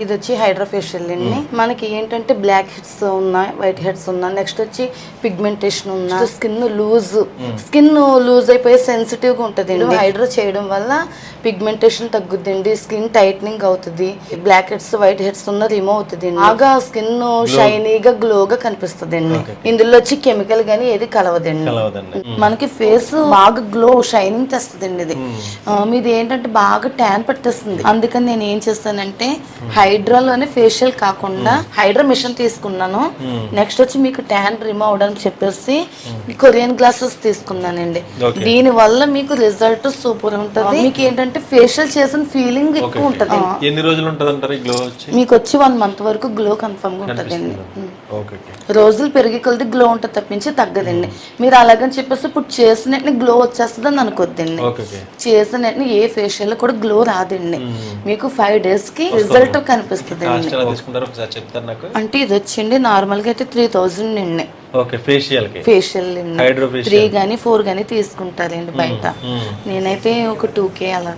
ఇది వచ్చి hydra facial అండి మనకి ఏంటంటే బ్లాక్ హెడ్స్ ఉన్నాయి వైట్ హెడ్స్ ఉన్నాయి నెక్స్ట్ వచ్చి పిగ్మెంటేషన్ ఉన్నా. Skin loose. స్కిన్ లూజ్ అయిపోయి సెన్సిటివ్గా ఉంటుంది అండి హైడ్రా చేయడం వల్ల పిగ్మెంటేషన్ తగ్గుద్దండి స్కిన్ టైట్నింగ్ అవుతుంది. బ్లాక్ హెడ్స్ వైట్ హెడ్స్ ఉన్న రిమూవ్ అవుతుంది బాగా స్కిన్ షైనీగా గ్లోగా కనిపిస్తుంది అండి ఇందులో వచ్చి కెమికల్ గానీ ఏది కలవదండి. మనకి ఫేస్ బాగా గ్లో షైనింగ్ తెస్తుందండి ఇది. ఆ, మీది ఏంటంటే బాగా ట్యాన్ పట్టేస్తుంది. అందుకని నేను ఏం చేస్తానంటే హైడ్రాలోనే ఫేషియల్ కాకుండా హైడ్రా మిషన్ తీసుకున్నాను. నెక్స్ట్ వచ్చి మీకు ట్యాన్ రిమూవ్ అవడానికి చెప్పేసి కొరియన్ గ్లాసెస్ తీసుకున్నానండి. దీని వల్ల మీకు రిజల్ట్ సూపర్ ఉంటుంది. మీకు ఏంటంటే ఫేషియల్ చేసిన ఫీలింగ్ ఎక్కువ ఉంటుంది. ఎన్ని రోజులు ఉంటుంది గ్లో వచ్చి? మీకు వచ్చి వన్ మంత్ వరకు గ్లో కన్ఫర్మ్గా ఉంటుందండి ఓకే ఓకే. రోజులు పెరిగి కొలిది గ్లో ఉంటుంది తప్పించి తగ్గదండి. మీరు అలాగని చెప్పేసి ఇప్పుడు చేసిన వెంటనే గ్లో వచ్చేస్తుంది అని అనుకోద్దండి. Okay okay. చేసిన వెంటనే ఏ ఫేషియల్ కూడా గ్లో రాదండి. మీకు ఫైవ్ డేస్కి రిజల్ట్ కనిపిస్తుంది కాస్ట్ ఎలా తీసుకుంటారు? ఒకసారి చెప్తారు నాకు? అంటే ఇది వచ్చిండి నార్మల్గా అయితే త్రీ థౌజండ్ అండి ఓకే ఫేషియల్కి ఫేషియల్ త్రీ గానీ ఫోర్ గానీ తీసుకుంటారండి బయట. నేనైతే ఒక టూ కే అలా